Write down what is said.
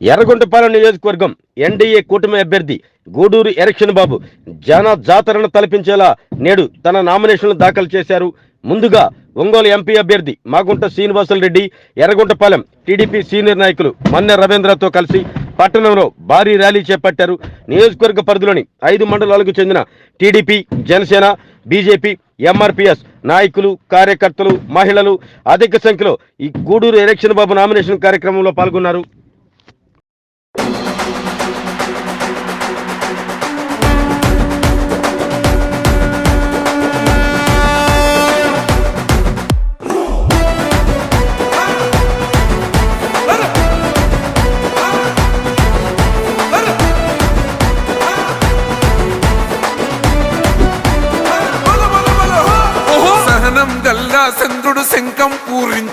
ఎర్రగొండపాలెం నియోజకవర్గం ఎన్డీఏ కూటమి అభ్యర్థి గూడూరు ఎరక్షన్ బాబు జన జాతరను తలపించేలా నేడు తన నామినేషన్లు దాఖలు చేశారు. ముందుగా ఒంగోలు ఎంపీ అభ్యర్థి మాగుంట శ్రీనివాసులు రెడ్డి ఎర్రగొండపాలెం టీడీపీ సీనియర్ నాయకులు మన్నె రవీంద్రతో కలిసి పట్టణంలో భారీ ర్యాలీ చేపట్టారు. నియోజకవర్గ పరిధిలోని ఐదు మండలాలకు చెందిన టీడీపీ జనసేన బీజేపీ ఎంఆర్పిఎస్ నాయకులు కార్యకర్తలు మహిళలు అధిక సంఖ్యలో ఈ గూడూరు ఎలక్షన్ బాబు నామినేషన్ కార్యక్రమంలో పాల్గొన్నారు.